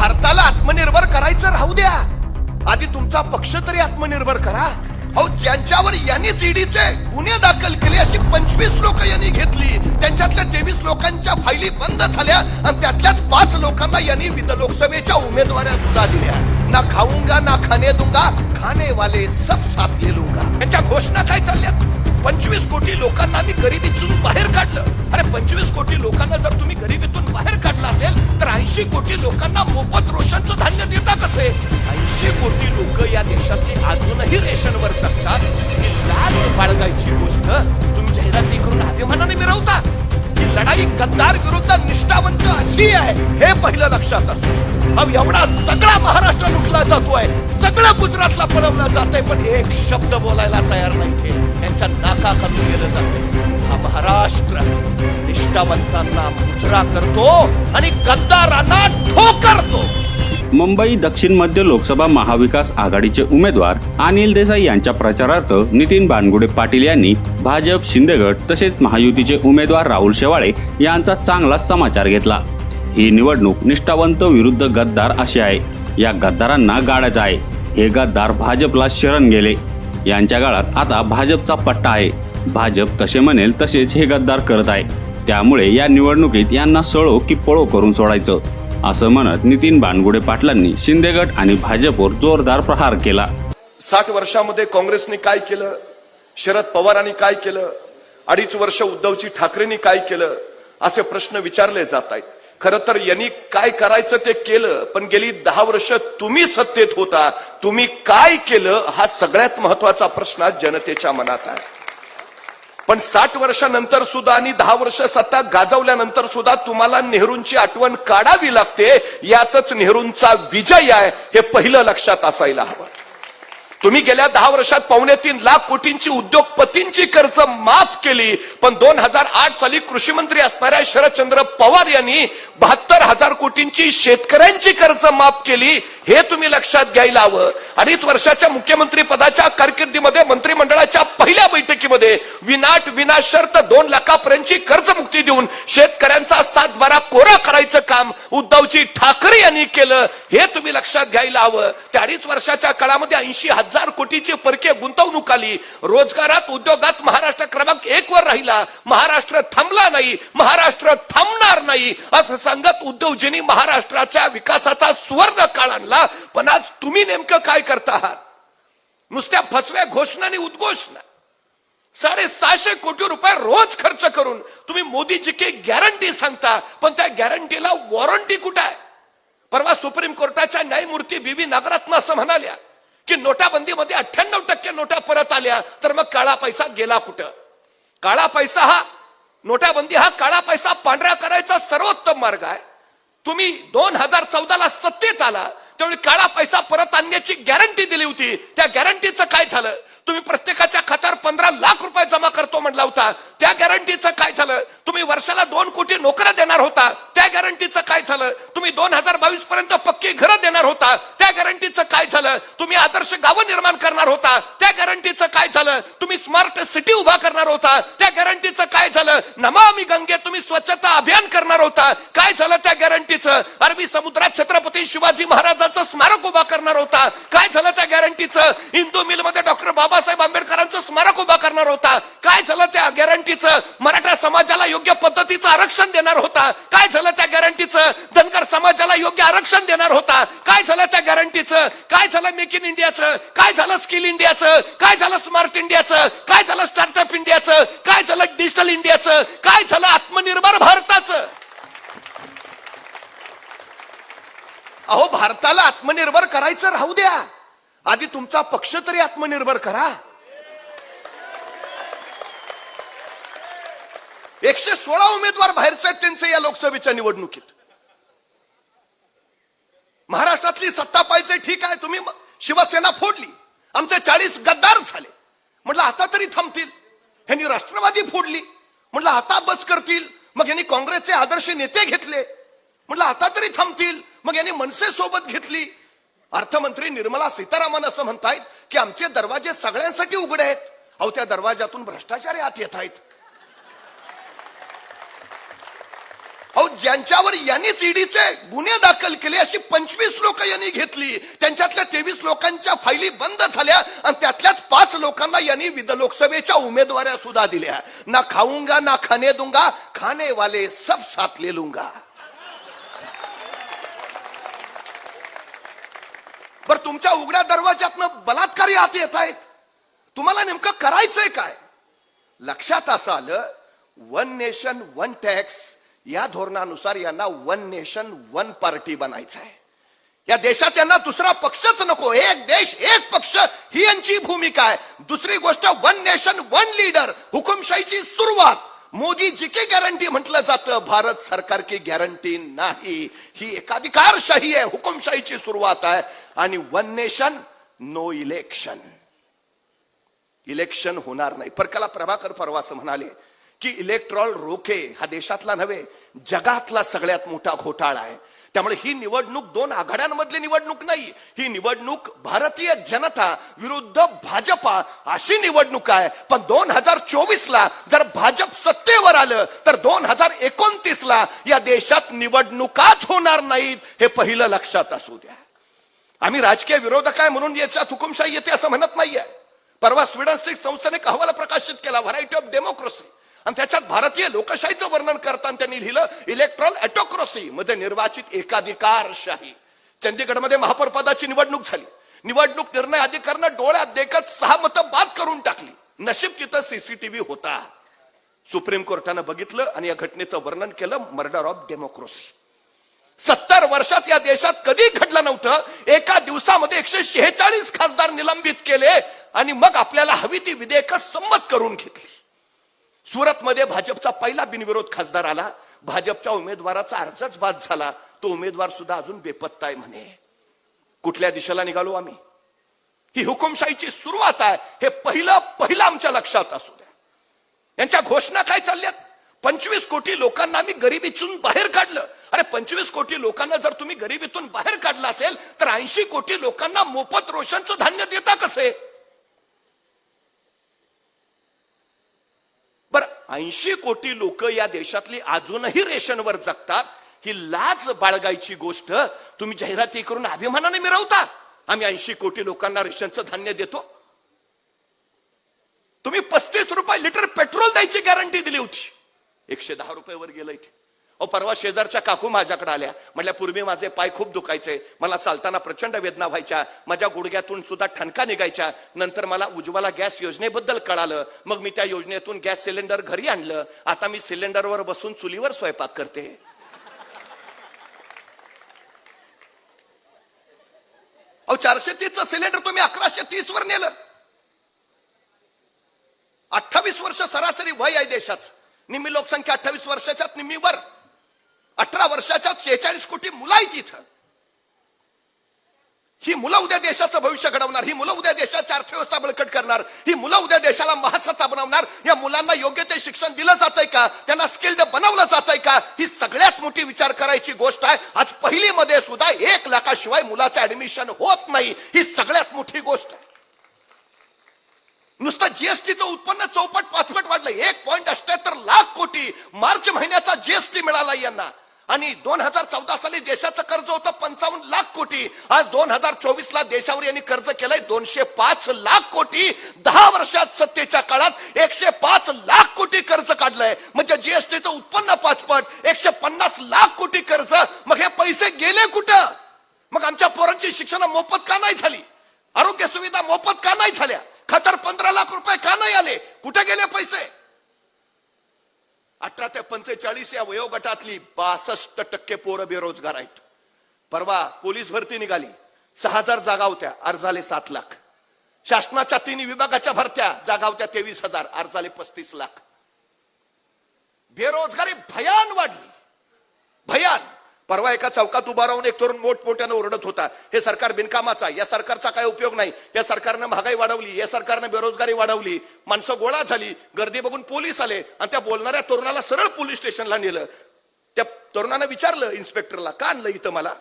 भारताला आत्मनिर्भर करायचं राहू द्या. आधी तुमचा पक्ष तरी आत्मनिर्भर करा. अहो ज्यांच्यावर यांनीच ईडीचे गुन्हे दाखल केले अशी पंचवीस लोक यांनी घेतली. त्यांच्यातल्या तेवीस लोकांच्या फायली बंद झाल्या आणि त्यातल्याच पाच लोकांना यांनी विध लोकसभेच्या उमेदवाऱ्या सुद्धा दिल्या. ना खाऊंगा ना खाणे दुंगा खाने वाले सब साथ ले लूंगा. त्यांच्या घोषणा काय चालल्यात? पंचवीस कोटी लोकांना आम्ही गरिबीतून बाहेर काढलं. अरे पंचवीस कोटी लोकांना जर तुम्ही गरिबीतून बाहेर काढलं असेल तर ऐंशी कोटी लोकांना मोफत रोशनचं धान्य देता कसे? ऐंशी कोटी लोक या देशातली अजूनही रेशनवर जगतात. ही लाच बाळगायची गोष्ट तुम्ही जाहिराती करून अभिमानाने मिरवता. ही लढाई गद्दार विरुद्ध निष्ठावंत अशी आहे हे पहिलं लक्षात असू. अहो एवढा सगळा महाराष्ट्र लुटला जातोय. सगळं गुजरातला पळवलं आहे पण एक शब्द बोलायला तयार नाही यांच्या नाका गेलं जाते हा महाराष्ट्र निष्ठावंतांना मुजरा करतो आणि गद्दारांना ठोकरतो. मुंबई दक्षिण मध्य लोकसभा महाविकास आघाडीचे उमेदवार अनिल देसाई यांच्या प्रचारार्थ नितीन बानगुडे पाटील यांनी भाजप शिंदेगड तसेच महायुतीचे उमेदवार राहुल शेवाळे यांचा चांगला समाचार घेतला. ही निवडणूक निष्ठावंत विरुद्ध गद्दार अशी आहे. या गद्दारांना गाडायचं आहे. हे गद्दार भाजपला शरण गेले. यांच्या काळात आता भाजपचा पट्टा आहे. भाजप तसे म्हणेल तसेच हे गद्दार करत आहे. त्यामुळे या निवडणुकीत यांना सळो की पळो करून सोडायचं. असं म्हणत नितीन बानगुडे पाटलांनी शिंदेगड आणि भाजपवर जोरदार प्रहार केला. साठ वर्षामध्ये काँग्रेसने काय केलं? शरद पवारांनी काय केलं? अडीच वर्ष उद्धवजी ठाकरेंनी काय केलं? असे प्रश्न विचारले जात आहेत. खर तर यांनी काय करायचं ते केलं पण गेली दहा वर्ष तुम्ही सत्तेत होता. तुम्ही काय केलं हा सगळ्यात महत्त्वाचा प्रश्न जनतेच्या मनात आहे. पण साठ वर्षानंतर सुद्धा आणि दहा वर्ष सत्ता गाजवल्यानंतर सुद्धा तुम्हाला नेहरूंची आठवण काढावी लागते यातच नेहरूंचा विजय आहे हे पहिलं लक्षात असायला हवं. तुम्ही गेल्या दहा वर्षात पावणे तीन लाख कोटींची उद्योगपतींची कर्ज माफ केली पण दोन हजार आठ साली कृषी मंत्री असणाऱ्या शरदचंद्र पवार यांनी बहात्तर हजार कोटींची शेतकऱ्यांची कर्ज माफ केली हे तुम्ही लक्षात घ्यायला हवं अडीच वर्षाच्या मुख्यमंत्री पदाच्या कारकिर्दीमध्ये मंत्रिमंडळाच्या पहिल्या बैठकीमध्ये विनाट विनाशर्त दोन लाखापर्यंतची कर्जमुक्ती देऊन शेतकऱ्यांचा सात बारा कोरा करायचं काम उद्धवजी ठाकरे यांनी केलं हे तुम्ही लक्षात घ्यायला हवं त्या अडीच वर्षाच्या काळामध्ये ऐंशी हजार हजार कोटीची परकीय गुंतवणूक आली. रोजगारात उद्योगात महाराष्ट्र क्रमांक एक वर राहिला. महाराष्ट्र थांबला नाही. महाराष्ट्र थांबणार नाही. असं सांगत उद्धवजींनी महाराष्ट्राच्या विकासाचा सुवर्ण काळ आणला. पण आज तुम्ही नेमकं काय करता आहात नुसत्या फसव्या घोषणा आणि उद्घोषणा साडेसहाशे कोटी रुपये रोज खर्च करून तुम्ही मोदीजी की गॅरंटी सांगता. पण त्या गॅरंटीला वॉरंटी कुठं आहे? परवा सुप्रीम कोर्टाच्या न्यायमूर्ती बीबी नागरत्न असं म्हणाल्या की नोटाबंदीमध्ये अठ्ठ्याण्णव टक्के नोटा परत आल्या तर मग काळा पैसा गेला कुठं? काळा पैसा हा नोटाबंदी हा काळा पैसा पांढरा करायचा सर्वोत्तम मार्ग आहे. तुम्ही दोन हजार चौदाला सत्तेत आला त्यावेळी काळा पैसा परत आणण्याची गॅरंटी दिली होती. त्या गॅरंटीचं काय झालं? तुम्ही प्रत्येकाच्या खात्यावर पंधरा लाख रुपये जमा करतो म्हटला होता. त्या गॅरंटीचं काय झालं? तुम्ही वर्षाला दोन कोटी नोकऱ्या देणार होता त्या गॅरंटीचं काय झालं? तुम्ही दोन हजार बावीस पर्यंत पक्की घरं देणार होता त्या गॅरंटीचं काय झालं? तुम्ही आदर्श गावं निर्माण करणार होता त्या गॅरंटीचं काय झालं? तुम्ही स्मार्ट सिटी उभा करणार होता त्या गॅरंटीचं काय झालं? नमामी गंगे तुम्ही स्वच्छता अभियान करणार होता काय झालं त्या गॅरंटीचं अरबी समुद्रात छत्रपती शिवाजी महाराजांचं स्मारक उभा करणार होता काय झालं त्या गॅरंटीचं हिंदू मिलमध्ये डॉक्टर बाबासाहेब आंबेडकरांचं स्मारक उभा करणार होता काय झालं त्या गॅरंटीचं मराठा समाजाला योग्य पद्धतीचं आरक्षण देणार होता. काय झालं त्या गॅरंटीचं धनगर समाजाला योग्य आरक्षण देणार होता. काय झालं त्या गॅरंटीचं काय झालं मेक इन इंडियाचं काय झालं स्किल इंडियाचं काय झालं स्मार्ट इंडियाचं काय झालं स्टार्टअप इंडियाचं काय झालं डिजिटल इंडियाचं काय झालं आत्मनिर्भर भारताचं? अहो भारताला आत्मनिर्भर करायचं राहू द्या. आधी तुमचा पक्ष तरी आत्मनिर्भर करा. एकशे सोळा उमेदवार बाहेरचे आहेत त्यांचे या लोकसभेच्या निवडणुकीत. महाराष्ट्रातली सत्ता पाहिजे ठीक आहे तुम्ही शिवसेना फोडली. आमचे चाळीस गद्दार झाले. म्हटलं आता तरी थांबतील. ह्यांनी राष्ट्रवादी फोडली. म्हटलं आता बस करतील. मग यांनी काँग्रेसचे आदर्श नेते घेतले. म्हटलं आता तरी थांबतील. मग यांनी मनसे सोबत घेतली. अर्थमंत्री निर्मला सीतारामन असं म्हणतायत की आमचे दरवाजे सगळ्यांसाठी उघडे आहेत. अहो त्या दरवाजातून भ्रष्टाचारी आत येत आहेत. ज्यांच्यावर यांनीच ईडीचे गुन्हे दाखल केले अशी पंचवीस लोक यांनी घेतली. त्यांच्यातल्या तेवीस लोकांच्या फायली बंद झाल्या आणि त्यातल्याच पाच लोकांना यांनी विध लोकसभेच्या उमेदवाऱ्या सुद्धा दिल्या. ना खाऊंगा ना खाने दूंगा खाने वाले सब साथ ले लूंगा. बर तुमच्या उघड्या दरवाज्यातनं बलात्कारी आत येत आहेत. तुम्हाला नेमकं करायचंय काय? लक्षात असं आलं वन नेशन वन टॅक्स या धोरणानुसार यांना वन नेशन वन पार्टी बनायचं आहे या देशात यांना दुसरा पक्षच नको. एक देश एक पक्ष. ही यांची भूमिका आहे. दुसरी गोष्ट वन नेशन वन लीडर. हुकुमशाहीची सुरुवात. मोदी जी की गॅरंटी म्हटलं जातं. भारत सरकार की गॅरंटी नाही. ही एकाधिकारशाही आहे. हुकुमशाहीची सुरुवात आहे. आणि one nation no election election होणार नाही. फरकाला प्रभाकर परवा असं म्हणाले की इलेक्ट्रॉल रोखे हा देशातला नव्हे जगातला सगळ्यात मोठा घोटाळा आहे. त्यामुळे ही निवडणूक दोन आघाड्यांमधली निवडणूक नाही ही निवडणूक भारतीय जनता विरुद्ध भाजपा अशी निवडणूक आहे. पण दोन हजार चोवीस ला जर भाजप सत्तेवर आलं तर दोन हजार एकोणतीस ला या देशात निवडणुकाच होणार नाहीत हे पहिलं लक्षात असू द्या. आम्ही राजकीय विरोधक आहे म्हणून याच्यात हुकुमशाही येते असं म्हणत नाहीये. परवा स्वीडन सिक्स संस्थेने एक अहवाल प्रकाशित केला व्हरायटी ऑफ डेमोक्रेसी आणि त्याच्यात भारतीय लोकशाहीचं वर्णन करताना त्यांनी लिहिलं इलेक्ट्रॉल ॲटोक्रेसी म्हणजे निर्वाचित एकाधिकारशाही. चंदीगडमध्ये महापौर पदाची निवडणूक झाली. निवडणूक निर्णय अधिकाऱ्यानं डोळ्यात देखत सहा मतं बाद करून टाकली. नशीब तिथं सीसीटीव्ही होता. सुप्रीम कोर्टानं बघितलं आणि या घटनेचं वर्णन केलं मर्डर ऑफ डेमोक्रेसी सत्तर वर्षात या देशात कधी घडलं नव्हतं. एका दिवसामध्ये एकशे शेहेचाळीस खासदार निलंबित केले आणि मग आपल्याला हवी ती विधेयक संमत करून घेतली. सुरतमध्ये भाजपचा पहिला बिनविरोध खासदार आला. भाजपच्या उमेदवाराचा अर्जच बाद झाला. तो उमेदवार सुद्धा अजून बेपत्ता आहे म्हणे. कुठल्या दिशेला निघालो आम्ही? ही हुकुमशाहीची सुरुवात आहे. हे पहिलं पहिलं आमच्या लक्षात असू द्या. यांच्या घोषणा काय चालल्यात? पंचवीस कोटी लोकांना आम्ही गरिबीतून बाहेर काढलं. अरे पंचवीस कोटी लोकांना जर तुम्ही गरिबीतून बाहेर काढलं असेल तर ऐंशी कोटी लोकांना मोफत रोशनचं धान्य देता कसे बर ऐंशी कोटी लोक या देशातली अजूनही रेशनवर जगतात ही लाज बाळगायची गोष्ट तुम्ही जाहिराती करून अभिमानाने मिरवता. आम्ही ऐंशी कोटी लोकांना रेशनचं धान्य देतो. तुम्ही पस्तीस रुपये लिटर पेट्रोल द्यायची गॅरंटी दिली होती. एकशे दहा रुपये वर गेलं इथे. अहो परवा शेजारच्या काकू माझ्याकडे आल्या. म्हटल्या पूर्वी माझे पाय खूप दुखायचे. मला चालताना प्रचंड वेदना व्हायच्या. माझ्या गुडघ्यातून सुद्धा ठणका निघायच्या. नंतर मला उज्ज्वला गॅस योजनेबद्दल कळालं. मग मी त्या योजनेतून गॅस सिलेंडर घरी आणलं. आता मी सिलेंडरवर बसून चुलीवर स्वयंपाक करते. अहो चारशे तीसचं सिलेंडर तुम्ही अकराशे तीस वर नेलं. अठ्ठावीस वर्ष सरासरी वय आहे देशाचं. निम्मी लोकसंख्या अठ्ठावीस वर्षाच्यात निम्मी वर अठरा वर्षाच्या शेहेचाळीस कोटी मुलं आहेत इथं. ही मुलं उद्या देशाचं भविष्य घडवणार ही मुलं उद्या देशाची अर्थव्यवस्था बळकट करणार ही मुलं उद्या देशाला महासत्ता बनवणार या मुलांना योग्य ते शिक्षण दिलं जातंय का? त्यांना स्किल्ड बनवलं जातंय का? ही सगळ्यात मोठी विचार करायची गोष्ट आहे. आज पहिली मध्ये सुद्धा एक लाखाशिवाय मुलाचं ऍडमिशन होत नाही. ही सगळ्यात मोठी गोष्ट आहे. नुसतं जीएसटीचं उत्पन्न चौपट पाचपट वाढलं. एक पॉईंट अष्ट्याहत्तर लाख कोटी. मार्च महिन्याचा जीएसटी मिळाला यांना. आणि दोन हजार चौदा साली देशाचं कर्ज होतं पंचावन्न लाख कोटी. आज दोन हजार चोवीस ला देशावर यांनी कर्ज केलंय दोनशे पाच लाख कोटी. दहा वर्षात सत्तेच्या काळात एकशे पाच लाख कोटी कर्ज काढलंय. म्हणजे जीएसटीचं उत्पन्न पाचपट एकशे पन्नास लाख कोटी कर्ज. मग हे पैसे गेले कुठं? मग आमच्या पोरांची शिक्षण मोफत का नाही झाली? आरोग्य सुविधा मोफत का नाही झाल्या? खतर पंधरा लाख रुपये का नाही आले? कुठे गेले पैसे? अठरा ते पंचेचाळीस या वयोगटातली बासष्ट टक्के पोरं बेरोजगार आहेत. परवा पोलीस भरती निघाली. सहा हजार जागा होत्या अर्जाले सात लाख. शासनाच्या तिन्ही विभागाच्या भरत्या जागा होत्या तेवीस हजार अर्जाले पस्तीस लाख. बेरोजगारी भयान वाढली. परवा एका चौकात उभा राहून एक तरुण मोठमोठ्यानं ओरडत होता. हे सरकार बिनकामाचा या सरकारचा काय उपयोग नाही. या सरकारनं महागाई वाढवली. या सरकारनं बेरोजगारी वाढवली. माणसं गोळा झाली. गर्दी बघून पोलीस आले. आणि त्या बोलणाऱ्या तरुणाला सरळ पोलीस स्टेशनला नेलं. त्या तरुणानं विचारलं इन्स्पेक्टरला का आणलं इथं मला?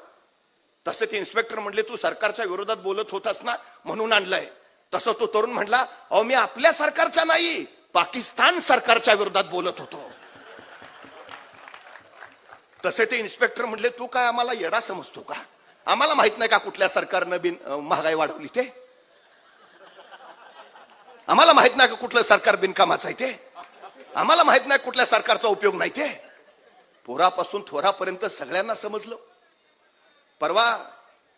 तसं ते इन्स्पेक्टर म्हणले तू सरकारच्या विरोधात बोलत होतास ना म्हणून आणलंय. तसं तो तरुण म्हणला अहो मी आपल्या सरकारच्या नाही पाकिस्तान सरकारच्या विरोधात बोलत होतो. तसे ते इन्स्पेक्टर म्हणले तू काय आम्हाला येडा समजतो का? आम्हाला माहीत नाही का कुठल्या सरकारनं बिन महागाई वाढवली ते? आम्हाला माहीत नाही का कुठलं सरकार बिनकामाचं आहे ते? आम्हाला माहीत नाही कुठल्या सरकारचा उपयोग नाही ते? पोरापासून थोरापर्यंत सगळ्यांना समजलं. परवा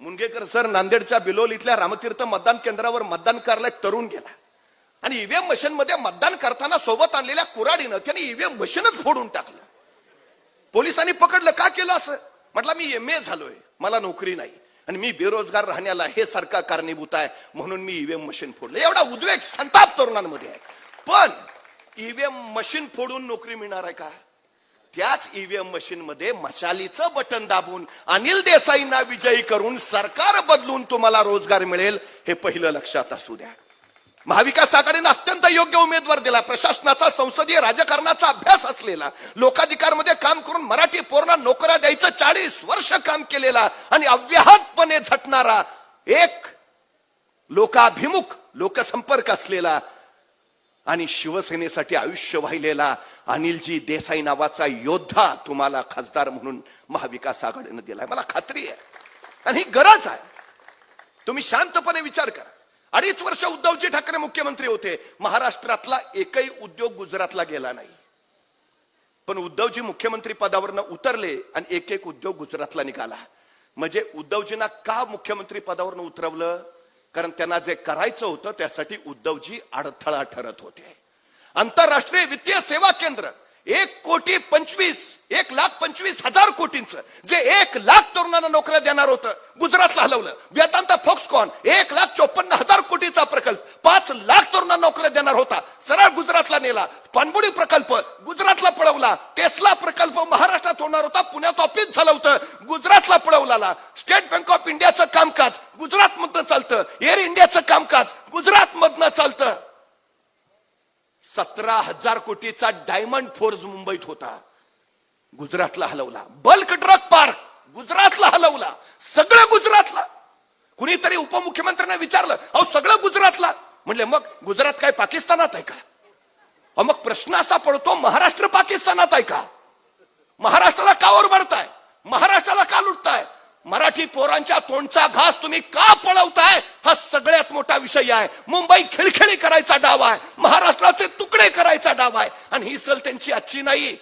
मुनगेकर सर नांदेडच्या बिलोल इथल्या रामतीर्थ मतदान केंद्रावर मतदान करायला तरुण गेला. आणि ईव्हीएम मशीन मध्ये मतदान करताना सोबत आणलेल्या कुराडीनं त्याने ईव्हीएम मशीनच फोडून टाकलं. पोलिसांनी पकडलं का केलं असं? म्हटलं मी एम ए झालोय मला नोकरी नाही आणि मी बेरोजगार राहण्याला हे सरकार कारणीभूत आहे म्हणून मी ईव्हीएम मशीन फोडलं. एवढा उद्वेग संताप तरुणांमध्ये आहे. पण ईव्हीएम मशीन फोडून नोकरी मिळणार आहे का? त्याच ईव्हीएम मशीन मध्ये मशालीचं बटन दाबून अनिल देसाईंना विजयी करून सरकार बदलून तुम्हाला रोजगार मिळेल हे पहिलं लक्षात असू द्या. महाविकास आघाडीनं अत्यंत योग्य उमेदवार दिला. प्रशासनाचा संसदीय राजकारणाचा अभ्यास असलेला लोकाधिकारमध्ये काम करून मराठी पोरणा नोकऱ्या द्यायचं चाळीस वर्ष काम केलेला आणि अव्याहतपणे झटणारा एक लोकाभिमुख लोकसंपर्क असलेला आणि शिवसेनेसाठी आयुष्य वाहिलेला अनिलजी देसाई नावाचा योद्धा तुम्हाला खासदार म्हणून महाविकास आघाडीनं दिलाय. मला खात्री आहे. आणि ही गरज आहे. तुम्ही शांतपणे विचार करा. अडीच वर्ष उद्धवजी ठाकरे मुख्यमंत्री होते. महाराष्ट्रातला एकही उद्योग गुजरातला गेला नाही. पण उद्धवजी मुख्यमंत्री पदावरनं उतरले आणि एक एक उद्योग गुजरातला निघाला. म्हणजे उद्धवजींना का मुख्यमंत्री पदावरनं उतरवलं? कारण त्यांना जे करायचं होतं त्यासाठी उद्धवजी अडथळा ठरत होते. आंतरराष्ट्रीय वित्तीय सेवा केंद्र एक कोटी पंचवीस एक लाख पंचवीस हजार कोटींचं. जे एक लाख तरुणांना नोकऱ्या देणार होतं गुजरातला हलवलं. वेदांत फोक्सकॉन एक लाख चोपन्न हजार कोटीचा प्रकल्प पाच लाख तरुणांना नोकऱ्या देणार होता. सरळ गुजरातला नेला. पाणबुडी प्रकल्प गुजरातला पळवला. टेस्ला प्रकल्प महाराष्ट्रात होणार होता. पुण्यात ऑफिस झालं होतं. गुजरातला पळवला स्टेट बँक ऑफ इंडियाचं कामकाज गुजरात मधनं चालतं. एअर इंडियाचं कामकाज गुजरात मधनं चालतं. सतरा हजार कोटीचा डायमंड फोर्स मुंबईत होता. गुजरातला हलवला. बल्क ड्रग पार्क गुजरातला हलवला. सगळं गुजरातला. कुणीतरी उपमुख्यमंत्र्यांना विचारलं अहो सगळं गुजरातला. म्हणले मग गुजरात काय पाकिस्तानात आहे का? अहो, मग प्रश्न असा पडतो महाराष्ट्र पाकिस्तानात आहे का? महाराष्ट्राला का ओरबडताय? महाराष्ट्राला का लुटताय? मराठी पोरांच्या तोंडचा घास तुम्ही का पळवताय? हा सगळ्यात मोठा विषय आहे. मुंबई खिळखिळी करायचा डाव आहे. महाराष्ट्राचे तुकडे करायचा डाव आहे. आणि ही सल त्यांची आजची नाही.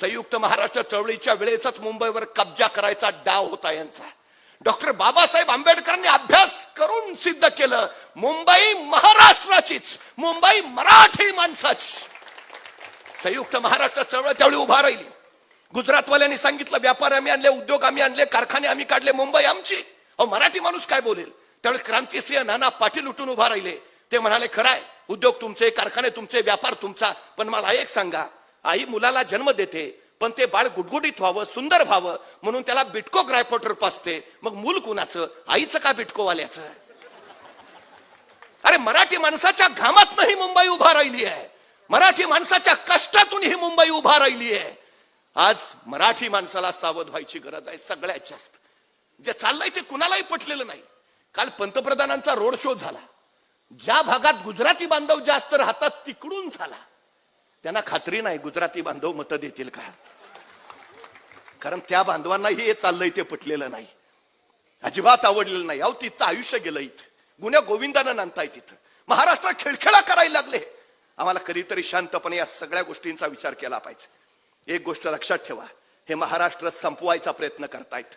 संयुक्त महाराष्ट्र चळवळीच्या वेळेसच मुंबईवर कब्जा करायचा डाव होता यांचा. डॉक्टर बाबासाहेब आंबेडकरांनी अभ्यास करून सिद्ध केलं. मुंबई महाराष्ट्राचीच. मुंबई मराठी माणसाची. संयुक्त महाराष्ट्र चळवळ त्यावेळी उभा राहिली. गुजरातवाल्यांनी सांगितलं व्यापार आम्ही आणले उद्योग आम्ही आणले कारखाने आम्ही काढले मुंबई आमची. अहो मराठी माणूस काय बोलेल? त्यावेळेस क्रांतीसिंह नाना पाटील उठून उभा राहिले. ते म्हणाले खराय उद्योग तुमचे कारखाने तुमचे व्यापार तुमचा पण मला एक सांगा. आई मुलाला जन्म देते पण ते बाळ गुटगुटीत व्हावं सुंदर व्हावं म्हणून त्याला बिटको ग्रायपोटर पासते. मग मूल कुणाचं? आईचं का बिटको वाल्याचं अरे मराठी माणसाच्या घामात ही मुंबई उभा राहिली आहे. मराठी माणसाच्या कष्टातून ही मुंबई उभा राहिली आहे. आज मराठी माणसाला सावध व्हायची गरज आहे सगळ्यात जास्त. जे चाललंय ते कुणालाही पटलेलं नाही. काल पंतप्रधानांचा रोड शो झाला. ज्या भागात गुजराती बांधव जास्त राहतात तिकडून झाला. त्यांना खात्री नाही गुजराती बांधव मतं देतील का. कारण त्या बांधवांनाही हे चाललंय ते पटलेलं नाही. अजिबात आवडलेलं नाही. अहो तिथं आयुष्य गेलं इथं. गुन्ह्या गोविंदानं नांदताय तिथं. महाराष्ट्रात खेळखेळा करायला लागले. आम्हाला कधीतरी शांतपणे या सगळ्या गोष्टींचा विचार केला पाहिजे. एक गोष्ट लक्षात ठेवा. हे महाराष्ट्र संपवायचा प्रयत्न करतायत.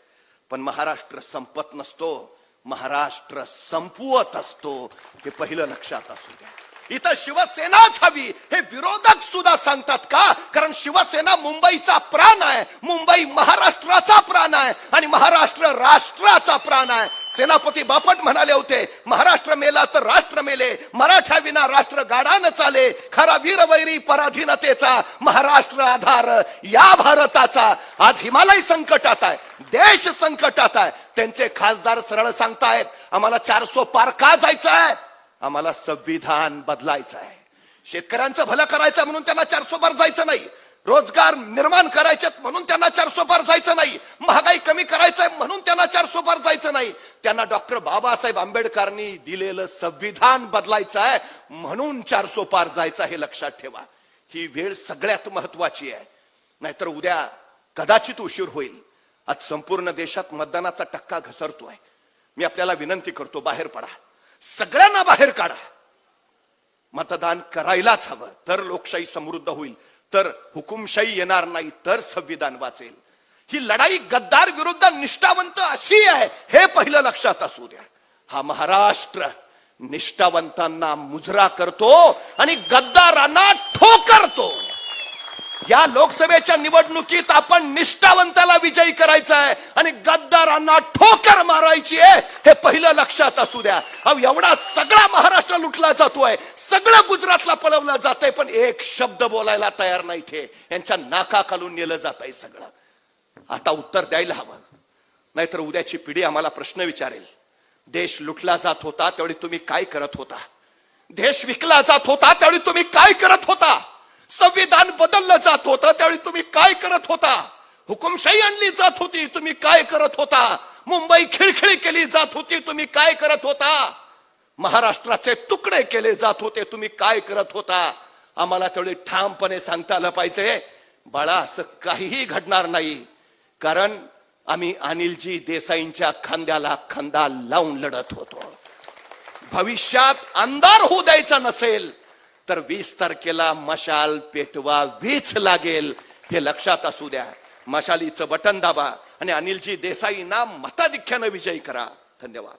पण महाराष्ट्र संपत नसतो. महाराष्ट्र संपवत असतो. हे पहिलं लक्षात असू द्या. इथं शिवसेनाच हवी. हे विरोधक सुद्धा सांगतात का? कारण शिवसेना मुंबईचा प्राण आहे. मुंबई महाराष्ट्राचा प्राण आहे. आणि महाराष्ट्र राष्ट्राचा प्राण आहे. सेनापती बापट म्हणाले होते महाराष्ट्र मेला तर राष्ट्र मेले. मराठा विना राष्ट्र गाडानं चाले. खरा वीरवैरी पराधीनतेचा महाराष्ट्र आधार या भारताचा. आज हिमालय संकटात आहे. देश संकटात आहे. त्यांचे खासदार सरळ सांगतायत आम्हाला चारसो पार का जायचं आहे? आम्हाला संविधान बदलायचं आहे. शेतकऱ्यांचं भलं करायचं म्हणून त्यांना चारसो पार जायचं नाही. रोजगार निर्माण करायचे म्हणून त्यांना चारसो पार जायचं नाही. महागाई कमी करायचंय म्हणून त्यांना चारसो पार जायचं नाही. त्यांना डॉक्टर बाबासाहेब आंबेडकरांनी दिलेलं संविधान बदलायचं आहे म्हणून चारसो पार जायचं हे लक्षात ठेवा. ही वेळ सगळ्यात महत्वाची आहे. नाहीतर उद्या कदाचित उशीर होईल. आज संपूर्ण देशात मतदानाचा टक्का घसरतोय. मी आपल्याला विनंती करतो बाहेर पडा. सगळ्यांना बाहेर काढा. मतदान करायलाच हवं. तर लोकशाही समृद्ध होईल. तर हुकुमशाही येणार नाही तर संविधान वाचेल. ही लढाई गद्दार विरुद्ध निष्ठावंत अशी आहे हे पहिलं लक्षात असू द्या. हा महाराष्ट्र निष्ठावंतांना मुजरा करतो आणि गद्दारांना ठोकरतो. या लोकसभेच्या निवडणुकीत आपण निष्ठावंताला विजयी करायचा आहे आणि गद्दारांना ठोकर मारायची आहे हे पहिलं लक्षात असू द्या. एवढा सगळा महाराष्ट्र लुटला जातोय. सगळं गुजरातला पळवलं जात आहे पण एक शब्द बोलायला तयार नाही ते यांच्या नाका खालून नेलं जात आहे सगळं. आता उत्तर द्यायला हवं. नाहीतर उद्याची पिढी आम्हाला प्रश्न विचारेल. देश लुटला जात होता त्यावेळी तुम्ही काय करत होता? देश विकला जात होता त्यावेळी तुम्ही काय करत होता? संविधान बदललं जात होतं त्यावेळी तुम्ही काय करत होता? हुकुमशाही आणली जात होती तुम्ही काय करत होता? मुंबई खिळखिळी केली जात होती तुम्ही काय करत होता? महाराष्ट्राचे तुकडे केले जात होते तुम्ही काय करत होता? आम्हाला तेवढे ठामपणे सांगता आलं पाहिजे. बाळा असं काहीही घडणार नाही. कारण आम्ही अनिलजी देसाईंच्या खांद्याला खांदा लावून लढत होतो. भविष्यात अंधार होऊ द्यायचा नसेल तर वीस तारखेला मशाल पेटवा वीच लागेल हे लक्षात असू द्या. मशालीचं बटन दाबा आणि अनिलजी देसाईंना मताधिक्यानं विजयी करा. धन्यवाद.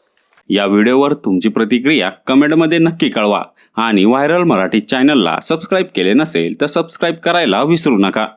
या व्हिडिओवर तुमची प्रतिक्रिया कमेंटमध्ये नक्की कळवा आणि व्हायरल मराठी चॅनलला सबस्क्राईब केले नसेल तर सबस्क्राईब करायला विसरू नका.